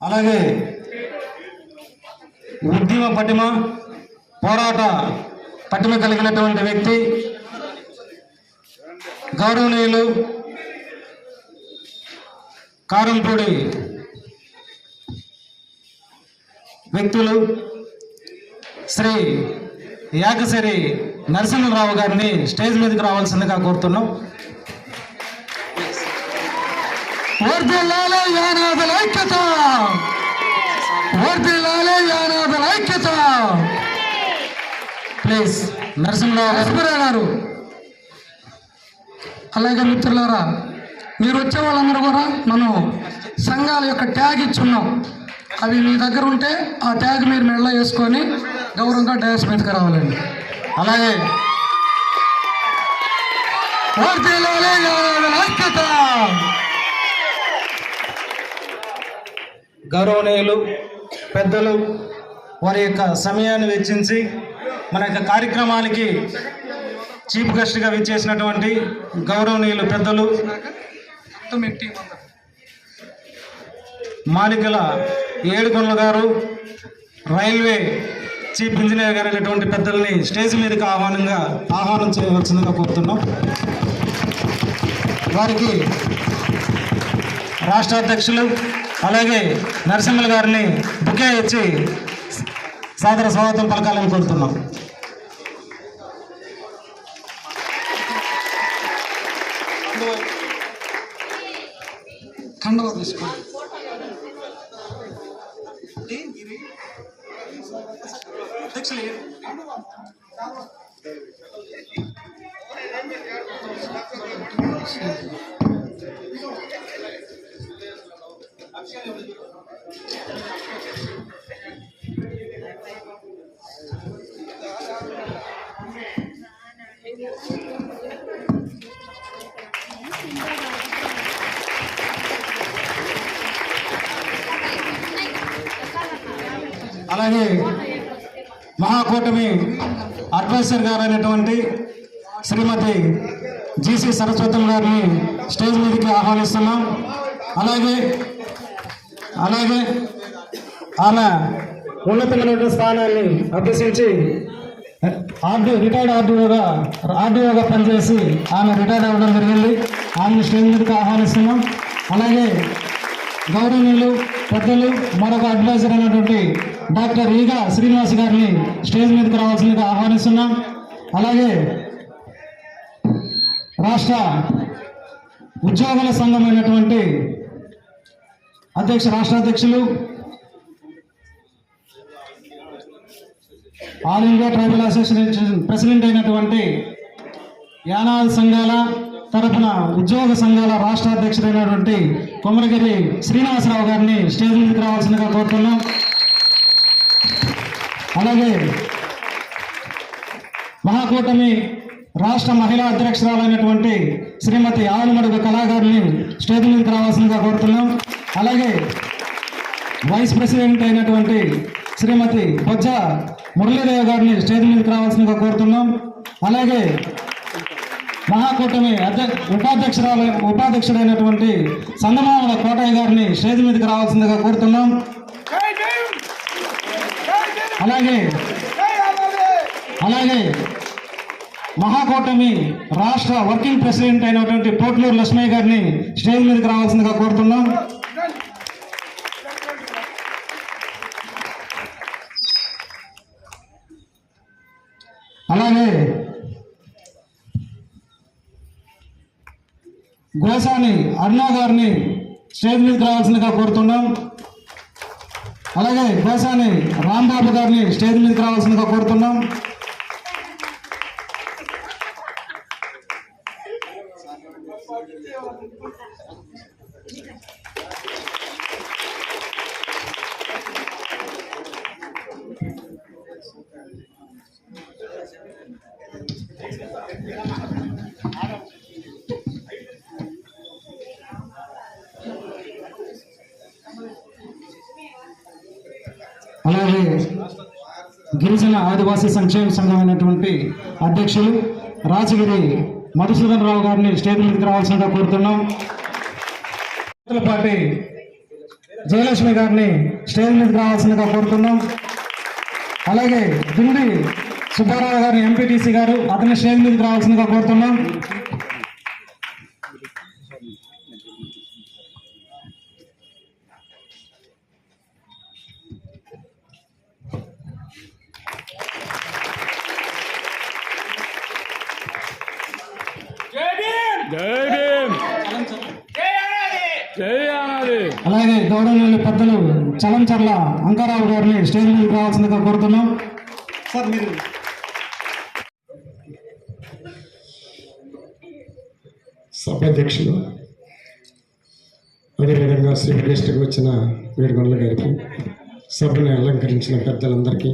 అలాగే ఉద్యమ పటిమ పోరాట పటిమ కలిగినటువంటి వ్యక్తి గౌరవనీయులు కారంపూడి వ్యక్తులు శ్రీ యాకసరి నరసింహరావు గారిని స్టేజ్ మీదకి రావాల్సిందిగా కోరుతున్నాం. వర్ధిల్లాలే యానాదుల ఐక్యత. వర్ధిల్లాలే యానాదుల ఐక్యత. ప్లీజ్ నరసింహరావు నరసింహరావు గారు. అలాగే మిత్రులారా మీరు వచ్చే వాళ్ళందరూ కూడా మనం సంఘాల యొక్క ట్యాగ్ ఇచ్చున్నాం. అవి మీ దగ్గర ఉంటే ఆ ట్యాగ్ మీరు మెడలో వేసుకొని గౌరవంగా డ్యాన్స్ మీదకి రావాలండి. అలాగే. వర్ధిల్లాలే ఐక్యత. గౌరవనీయులు పెద్దలు వారి యొక్క సమయాన్ని వెచ్చించి మన యొక్క కార్యక్రమానికి చీఫ్ గెస్ట్గా విచ్చేసినటువంటి గౌరవనీయులు పెద్దలు మాలికల ఏడుకొండల గారు రైల్వే చీఫ్ ఇంజనీర్ గారు అనేటువంటి పెద్దల్ని స్టేజ్ మీదకి ఆహ్వానంగా ఆహ్వానం చేయవలసిందిగా కోరుతున్నాం. వారికి రాష్ట్ర అధ్యక్షులు అలాగే నరసింహుల గారిని బుకే ఇచ్చి సాదర స్వాగతం పలకాలని కోరుతున్నాం. కండవ తీసుకోండి అలాగే మహాకూటమి అడ్వైజర్ గారు అయినటువంటి శ్రీమతి జీసీ సరస్వతం గారిని స్టేజ్ మీదకి ఆహ్వానిస్తున్నాం. అలాగే అలాగే ఆమె ఉన్నతమైనటువంటి స్థానాన్ని అభ్యసించి ఆర్డీ రిటైర్డ్ ఆర్డీఓగా ఆర్డీఓగా పనిచేసి ఆమె రిటైర్డ్ అవ్వడం జరిగింది. ఆమెను శ్రేణులకు ఆహ్వానిస్తున్నాం. అలాగే గౌరవనీయులు పెద్దలు మరొక అడ్వైజర్ అయినటువంటి డాక్టర్ ఈగా శ్రీనివాస్ గారిని స్టేజ్ మీదకి రావాల్సిందిగా ఆహ్వానిస్తున్నాం. అలాగే రాష్ట్ర ఉద్యోగుల సంఘం అయినటువంటి అధ్యక్ష రాష్ట్ర అధ్యక్షులు all India tribal association president అయినటువంటి యానాది సంఘాల తరపున ఉద్యోగ సంఘాల రాష్ట్ర అధ్యక్షుడైనటువంటి కొమరగిరి శ్రీనివాసరావు గారిని స్టేజ్ మీదకి రావాల్సిందిగా కోరుతున్నాం. అలాగే మహాకూటమి రాష్ట్ర మహిళా అధ్యక్షురాలైనటువంటి శ్రీమతి ఆవులమడుగు కళాగారిని స్టేజ్ మీదకి రావాల్సిందిగా కోరుతున్నాం. అలాగే వైస్ ప్రెసిడెంట్ అయినటువంటి శ్రీమతి బొజ్జ మురళీదేవి గారిని స్టేజ్ మీదకి రావాల్సిందిగా కోరుతున్నాం. అలాగే మహాకూటమి ఉపాధ్యక్షురాలు ఉపాధ్యక్షుడైనటువంటి సంగమామల కోటయ్య గారిని స్టేజ్ మీదకి రావాల్సిందిగా కోరుతున్నాం. అలాగే అలాగే మహాకూటమి రాష్ట్ర వర్కింగ్ ప్రెసిడెంట్ అయినటువంటి పోట్లూరు లక్ష్మయ్య గారిని స్టేజ్ మీదకి రావాల్సిందిగా కోరుతున్నాం. గోసాని అర్ణా గారిని స్టేజ్ మీదకి రావాల్సిందిగా కోరుతున్నాం. అలాగే గోసాని రాంబాబు గారిని స్టేజ్ మీదకి రావాల్సిందిగా కోరుతున్నాం. అలాగే గిరిజన ఆదివాసీ సంక్షేమ సంఘం అయినటువంటి అధ్యక్షులు రాజగిరి మధుసూదన్ రావు గారిని స్టేజ్ మీదకి రావాల్సిందిగా కోరుతున్నాం. పార్టీ జయలక్ష్మి గారిని స్టేజ్ మీదకి రావాల్సిందిగా కోరుతున్నాం. అలాగే దిండి సుబ్బారావు గారిని ఎంపీటీసీ గారు అతని స్టేజ్ మీదకి రావాల్సిందిగా కోరుతున్నాం జై భీమ్ జై అనాది అలాగే గౌరవనీయులు పెద్దలు చలంచర్ల అంకారావు గారిని స్టేజ్ మీద రావాల్సిందిగా కోరుతున్నాం. సార్ మీరు సభాధ్యక్షులు అదేవిధంగా శ్రీ విఘ్నేశ్వరికి వచ్చిన వేడుకొండల గారికి సభని అలంకరించిన పెద్దలందరికీ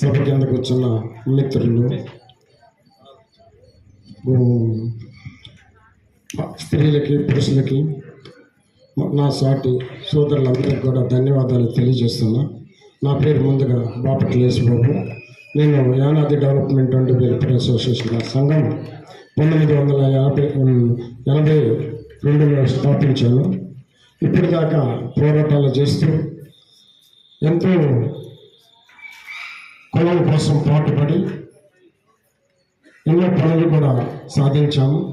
సభ కింద కూర్చున్న మిత్రులు స్త్రీలకి పురుషులకి నా సాటి సోదరులందరికీ కూడా ధన్యవాదాలు తెలియజేస్తున్నా. నా పేరు ముందుగా బాపట్ల యేసుబాబు. నేను Yanadi development and welfare association సంఘం పంతొమ్మిది వందల యాభై ఎనభై రెండులో స్థాపించాను. ఇప్పటిదాకా పోరాటాలు చేస్తూ ఎంతో కులం కోసం పాటుపడి ఎన్నో పనులు కూడా సాధించాము.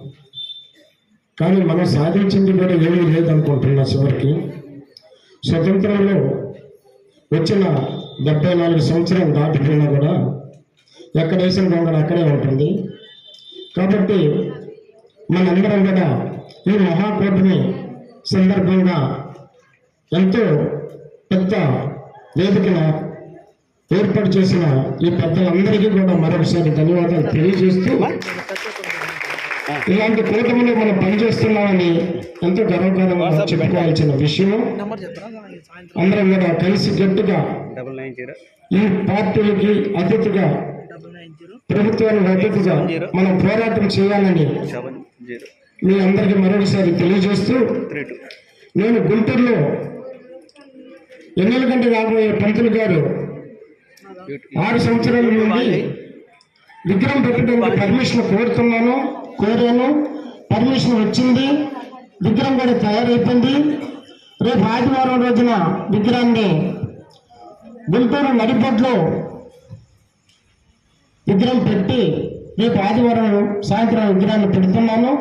కానీ మనం సాధించింది కూడా ఏమీ లేదనుకుంటున్నా చివరికి. స్వతంత్రంలో వచ్చిన డెబ్బై నాలుగు సంవత్సరం దాటిపోయినా కూడా ఎక్కడ వేసిన గొంగడ అక్కడే ఉంటుంది. కాబట్టి మనందరం కూడా ఈ మహాకూటమి సందర్భంగా ఎంతో పెద్ద వేదికన ఏర్పాటు చేసిన ఈ పెద్దలందరికీ కూడా మరొకసారి ధన్యవాదాలు తెలియజేస్తూ ఇలాంటి కూటమిలో మనం పనిచేస్తున్నామని ఎంతో గర్వకారంగా చెప్పుకోవాల్సిన విషయం. అందరం కూడా కలిసి గట్టిగా ఈ పార్టీలకి అతిథిగా ప్రభుత్వానికి అతిథిగా మనం పోరాటం చేయాలని మీ అందరికీ మరొకసారి తెలియజేస్తూ నేను గుంటూరులో ఎన్నెల గంట రాబోయే పంతులు గారు ఆరు సంవత్సరాల నుండి విగ్రహం పెట్టడానికి పర్మిషన్ కోరుతున్నాను. కోరాను. పర్మిషన్ వచ్చింది. విగ్రహం కూడా తయారైపోయింది. రేపు ఆదివారం రోజున విగ్రహాన్ని గుంటూరు నడిపొట్లో విగ్రహం పెట్టి రేపు ఆదివారం సాయంత్రం విగ్రహాన్ని పెడుతున్నాను.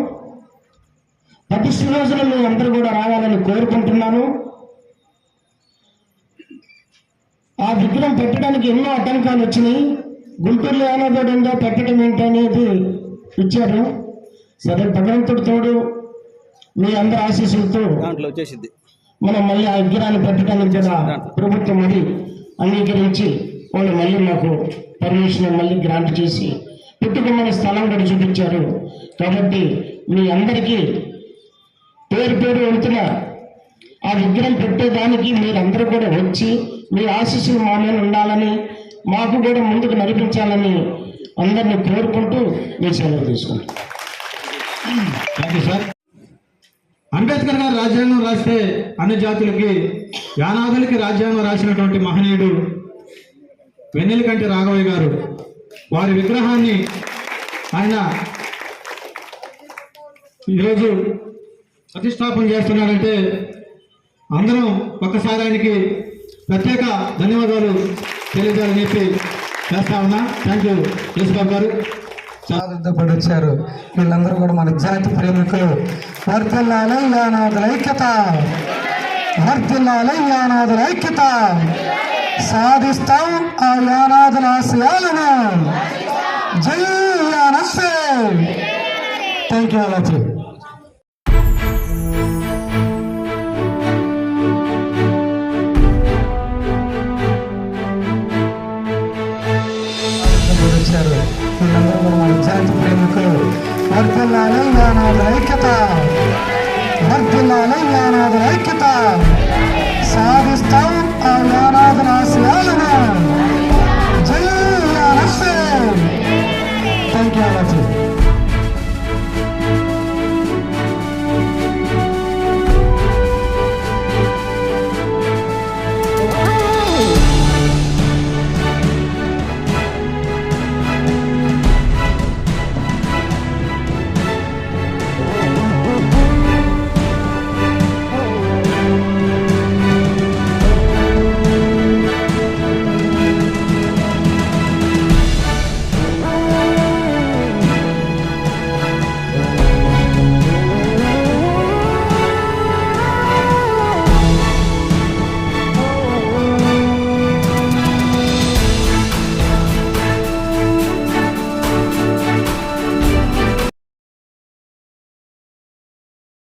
ప్రతిష్ఠ రోజున మీ అందరూ కూడా రావాలని కోరుకుంటున్నాను. ఆ విగ్రహం పెట్టడానికి ఎన్నో ఆటంకాలు వచ్చినాయి. గుంటూరులో ఏమైనా పెట్టడం ఏంటి అనేది ఇచ్చారు సరే భగవంతుడి తోడు మీ అందరి ఆశీస్సులతో దాంట్లో వచ్చేసిద్ది. మనం మళ్ళీ ఆ విగ్రహాన్ని పెట్టడానికి కూడా ప్రభుత్వం అది అంగీకరించి వాళ్ళు మళ్ళీ మాకు పర్మిషన్ మళ్ళీ గ్రాంట్ చేసి పెట్టుకున్న స్థలం కూడా చూపించారు. కాబట్టి మీ అందరికీ పేరు పేరు వెళ్తున్న ఆ విగ్రహం పెట్టేదానికి మీరందరూ కూడా వచ్చి మీ ఆశీస్సులు మా మీద ఉండాలని మాకు కూడా ముందుకు నడిపించాలని అందరినీ కోరుకుంటూ మీ సెలవు తీసుకుంటాం థ్యాంక్ యూ సార్ అంబేద్కర్ గారు రాజ్యాంగం రాస్తే అన్ని జాతులకి యానాదులకి రాజ్యాంగం రాసినటువంటి మహనీయుడు వెన్నెలకంటి రాఘవయ్య గారు. వారి విగ్రహాన్ని ఆయన ఈరోజు ప్రతిష్టాపన చేస్తున్నారంటే అందరం ఒక్కసారి ఆయనకి ప్రత్యేక ధన్యవాదాలు తెలియజేయాలని చెప్పి చేస్తా ఉన్నా. థ్యాంక్ యూ యేసుబాబు గారు. సిద్ధపడి వచ్చారు వీళ్ళందరూ కూడా మన జాతి ప్రేమికులు. వర్తిల్లాల యానాదుల ఐక్యత వర్తిల్లాల యానాదుల ఐక్యత సాధిస్తాం ఆ యానాదుల ఆశయాలను. జై యానసే థ్యాంక్ యూ అలాచి ప్రార్థనలో యానాదుల ఐక్యత. సాధిస్తాం ఆ యానాదుల ఆశయాలను జై యానసే థ్యాంక్ యూ